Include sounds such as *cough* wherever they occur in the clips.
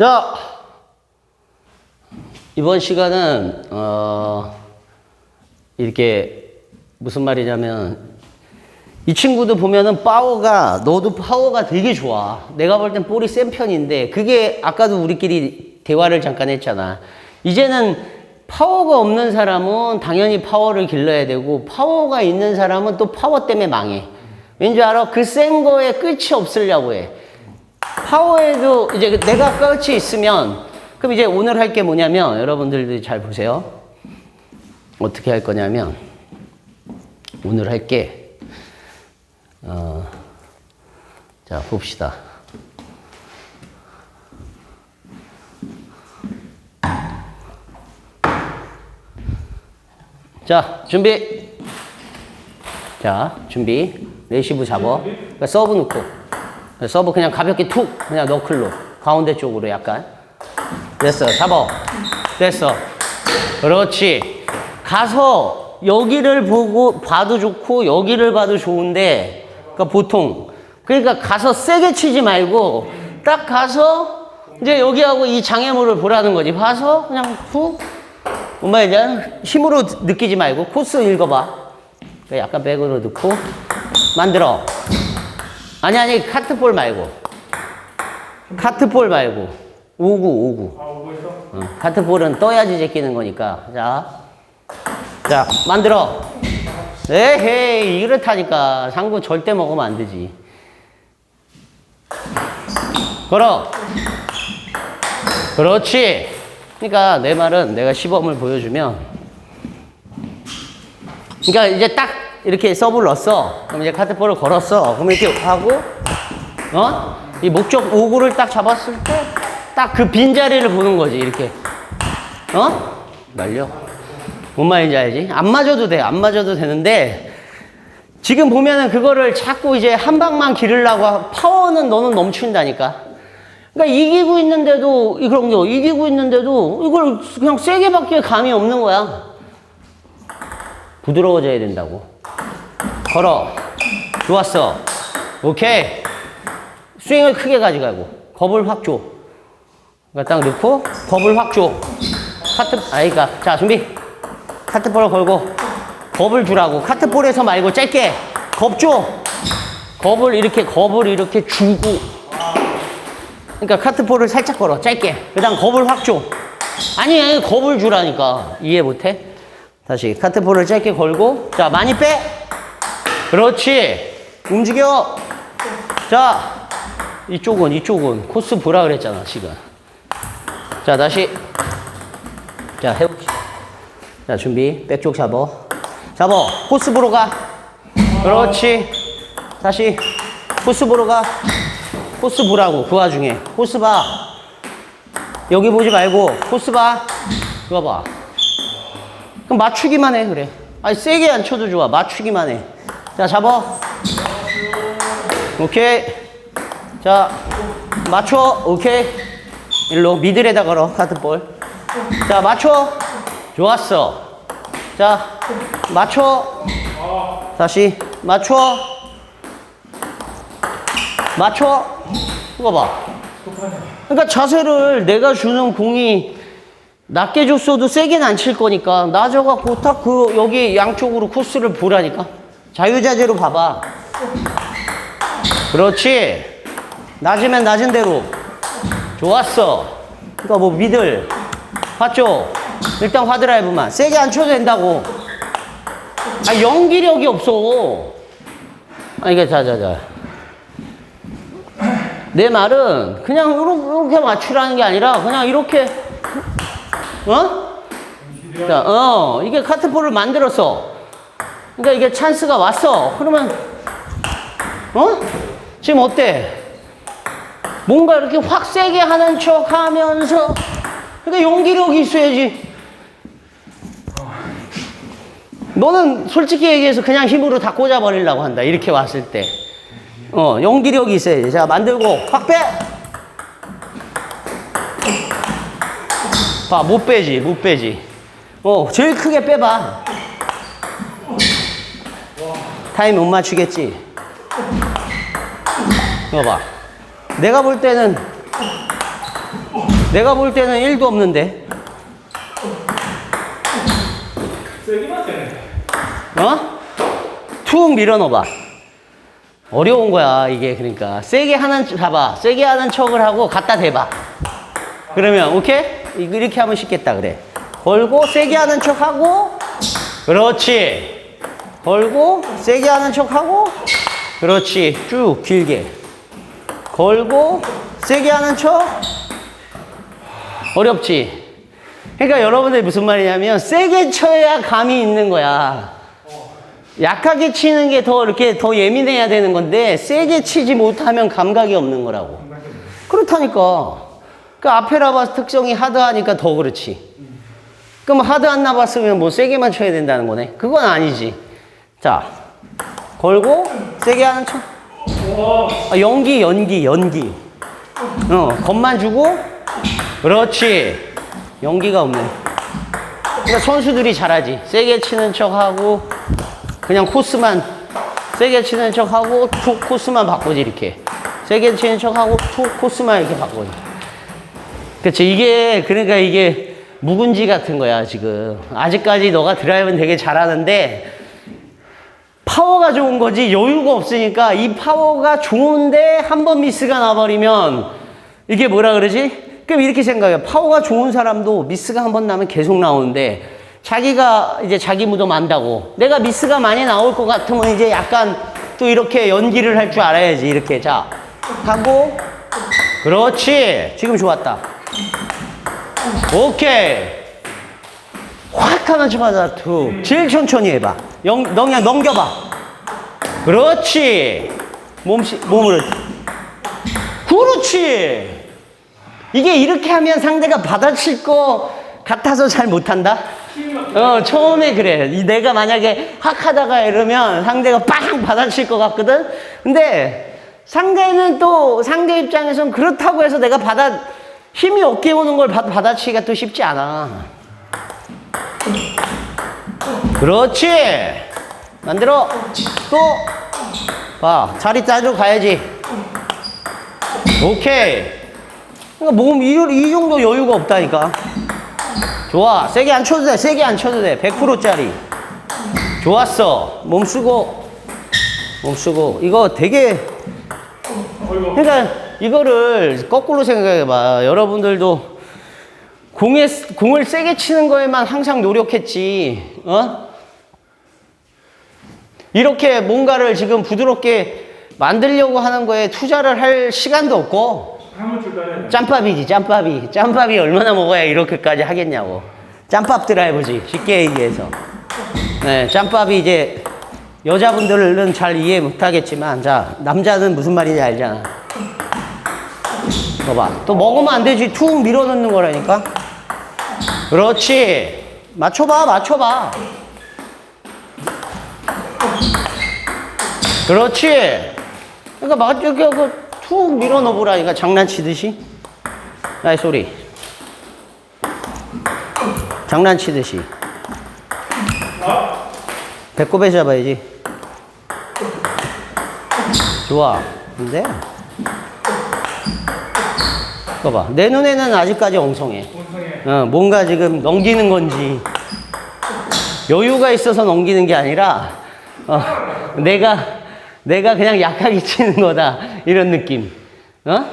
자, 이번 시간은, 어, 이렇게, 무슨 말이냐면, 이 친구도 보면은 파워가, 너도 파워가 되게 좋아. 내가 볼 땐 볼이 센 편인데, 그게 아까도 우리끼리 대화를 잠깐 했잖아. 이제는 파워가 없는 사람은 당연히 파워를 길러야 되고, 파워가 있는 사람은 또 파워 때문에 망해. 왠지 알아? 그 센 거에 끝이 없으려고 해. 파워에도 이제 내가 끝이 있으면 그럼 이제 오늘 할 게 뭐냐면 여러분들도 잘 보세요. 어떻게 할 거냐면 오늘 할 게 어, 자 봅시다. 자 준비. 자 준비. 레시브 잡어. 그러니까 서브 놓고. 서브 그냥 가볍게 툭 그냥 너클로 가운데 쪽으로 약간. 됐어 잡아. 됐어. 그렇지. 가서 여기를 보고 봐도 좋고 여기를 봐도 좋은데 그러니까 보통. 그러니까 가서 세게 치지 말고 딱 가서 이제 여기하고 이 장애물을 보라는 거지. 봐서 그냥 푹 뭔가 이제 힘으로 느끼지 말고 코스 읽어봐. 약간 백으로 넣고 만들어 아니 아니 카트볼 말고. 카트볼 말고. 오구 오구. 아 있어? 어, 카트볼은 떠야지 제끼는 거니까. 자, 자 만들어. 에헤이 이렇다니까. 상구 절대 먹으면 안 되지. 걸어. 그렇지. 그러니까 내 말은 내가 시범을 보여주면. 그러니까 이제 딱 이렇게 서브를 넣었어. 그럼 이제 카트볼을 걸었어. 그럼 이렇게 하고, 어? 이 목적 오구를 딱 잡았을 때, 딱 그 빈자리를 보는 거지, 이렇게. 어? 날려. 뭔 말인지 알지? 안 맞아도 돼. 안 맞아도 되는데, 지금 보면은 그거를 자꾸 이제 한 방만 기르려고 하- 파워는 너는 넘친다니까. 그러니까 이기고 있는데도, 이 그런 거, 이기고 있는데도 이걸 그냥 세게 받기에 감이 없는 거야. 부드러워져야 된다고. 걸어. 좋았어. 오케이. 스윙을 크게 가져가고. 겁을 확 줘. 그러니까 딱 넣고, 겁을 확 줘. 카트, 아이가. 자, 준비. 카트볼을 걸고, 겁을 주라고. 카트볼에서 말고 짧게. 겁 줘. 겁을 이렇게, 겁을 이렇게 주고. 그러니까 카트볼을 살짝 걸어. 짧게. 그 다음 겁을 확 줘. 아니, 아니, 겁을 주라니까. 이해 못해? 다시 카트볼을 짧게 걸고 자 많이 빼 그렇지. 움직여. 자 이쪽은 이쪽은. 코스 보라 그랬잖아 시간 자 다시. 자 해봅시다. 자 준비. 백쪽 잡어. 잡어. 코스 보러 가. 그렇지. 다시. 코스 보러 가. 코스 보라고 그 와중에. 코스 봐. 여기 보지 말고 코스 봐. 이거 봐. 그럼 맞추기만 해 그래. 아니 세게 안 쳐도 좋아. 맞추기만 해 자 잡아. 오케이. 자 맞춰. 오케이. 일로 미들에다 걸어 카트볼. 자 맞춰. 좋았어. 자 맞춰. 다시. 맞춰. 맞춰. 이거 봐. 그러니까 자세를 내가 주는 공이 낮게 줬어도 세게는 안 칠 거니까 낮아갖고 딱그 여기 양쪽으로 코스를 보라니까 자유자재로 봐봐. 그렇지? 낮으면 낮은 대로. 좋았어. 그러니까 뭐 미들 봤죠? 일단 화드라이브만. 세게 안 쳐도 된다고. 아 연기력이 없어. 아 이게 자 자 자. 내 말은 그냥 이렇게 맞추라는 게 아니라 그냥 이렇게. 어? 자, 어, 이게 카트볼을 만들었어. 그러니까 이게 찬스가 왔어. 그러면, 어? 지금 어때? 뭔가 이렇게 확 세게 하는 척 하면서, 그러니까 용기력이 있어야지. 너는 솔직히 얘기해서 그냥 힘으로 다 꽂아버리려고 한다. 이렇게 왔을 때. 어, 용기력이 있어야지. 자, 만들고, 확 빼! 봐, 못 빼지, 못 빼지. 어, 제일 크게 빼봐. 타임 못 맞추겠지? 이거 봐. 내가 볼 때는 내가 볼 때는 1도 없는데. 어? 툭 밀어 넣어봐. 어려운 거야, 이게. 그러니까. 세게 하는, 척 봐봐. 세게 하는 척을 하고 갖다 대봐. 그러면, 오케이? 이렇게 하면 쉽겠다, 그래. 걸고, 세게 하는 척 하고, 그렇지. 걸고, 세게 하는 척 하고, 그렇지. 쭉, 길게. 걸고, 세게 하는 척. 어렵지? 그러니까 여러분들 무슨 말이냐면, 세게 쳐야 감이 있는 거야. 약하게 치는 게 더 이렇게 더 예민해야 되는 건데 세게 치지 못하면 감각이 없는 거라고. 그렇다니까. 그 아페라바스 특성이 하드하니까 더 그렇지. 그럼 하드 안 나봤으면 뭐 세게만 쳐야 된다는 거네. 그건 아니지. 자, 걸고 세게 하는 척. 아, 연기, 연기, 연기. 어, 겁만 주고. 그렇지. 연기가 없네. 그러니까 선수들이 잘하지. 세게 치는 척하고 그냥 코스만 세게 치는 척하고 툭 코스만 바꾸지 이렇게. 세게 치는 척하고 툭 코스만 이렇게 바꾸지. 그치 이게 그러니까 이게 묵은지 같은 거야 지금. 아직까지 너가 드라이브는 되게 잘하는데 파워가 좋은 거지 여유가 없으니까 이 파워가 좋은데 한 번 미스가 나버리면 이게 뭐라 그러지? 그럼 이렇게 생각해. 파워가 좋은 사람도 미스가 한 번 나면 계속 나오는데 자기가 이제 자기 무덤 안다고 내가 미스가 많이 나올 것 같으면 이제 약간 또 이렇게 연기를 할 줄 알아야지. 이렇게 자 하고 그렇지. 지금 좋았다. 오케이. 확척 하자, 툭. 제일 천천히 해봐. 영, 너 그냥 넘겨봐. 그렇지. 몸시, 몸으로. 그렇지. 이게 이렇게 하면 상대가 받아칠 거 같아서 잘 못한다? 어, 처음에 그래. 이 내가 만약에 확 하다가 이러면 상대가 빵 받아칠 것 같거든? 근데 상대는 또 상대 입장에선 그렇다고 해서 내가 받아, 힘이 없게 오는 걸 받, 받아치기가 또 쉽지 않아. 그렇지. 만들어. 또. 봐. 자리 짜줘 가야지. 오케이. 그러니까 몸 이, 이 정도 여유가 없다니까. 좋아. 세게 안 쳐도 돼. 세게 안 쳐도 돼. 100%짜리. 좋았어. 몸 쓰고. 몸 쓰고. 이거 되게. 그러니까 이거를 거꾸로 생각해 봐. 여러분들도 공에, 공을 세게 치는 거에만 항상 노력했지. 어? 이렇게 뭔가를 지금 부드럽게 만들려고 하는 거에 투자를 할 시간도 없고. 짬밥이지, 짬밥이. 짬밥이 얼마나 먹어야 이렇게까지 하겠냐고. 짬밥 드라이브지, 쉽게 얘기해서. 네, 짬밥이 이제 여자분들은 잘 이해 못 하겠지만, 자, 남자는 무슨 말인지 알잖아. 봐봐. 또 먹으면 안 되지. 툭 밀어 넣는 거라니까. 그렇지. 맞춰봐, 맞춰봐. 그렇지. 그러니까 막 이렇게 그툭 밀어 넣어보라니까 장난치듯이. 나의 소리. 장난치듯이. 배꼽에 잡아야지. 좋아. 근데 이거 봐. 내 눈에는 아직까지 엉성해. 어, 뭔가 지금 넘기는 건지 여유가 있어서 넘기는 게 아니라 어, 내가 내가 그냥 약하게 *laughs* 치는 거다 이런 느낌. 어?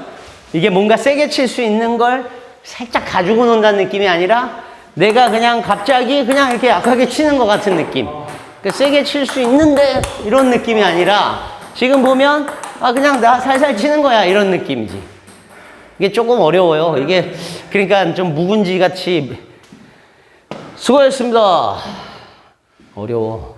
이게 뭔가 세게 칠 수 있는 걸 살짝 가지고 논다는 느낌이 아니라 내가 그냥 갑자기 그냥 이렇게 약하게 치는 것 같은 느낌. 그러니까 세게 칠 수 있는데 이런 느낌이 아니라 지금 보면 아 그냥 나 살살 치는 거야 이런 느낌이지. 이게 조금 어려워요. 이게 그러니까 좀 묵은지 같이 수고했습니다. 어려워.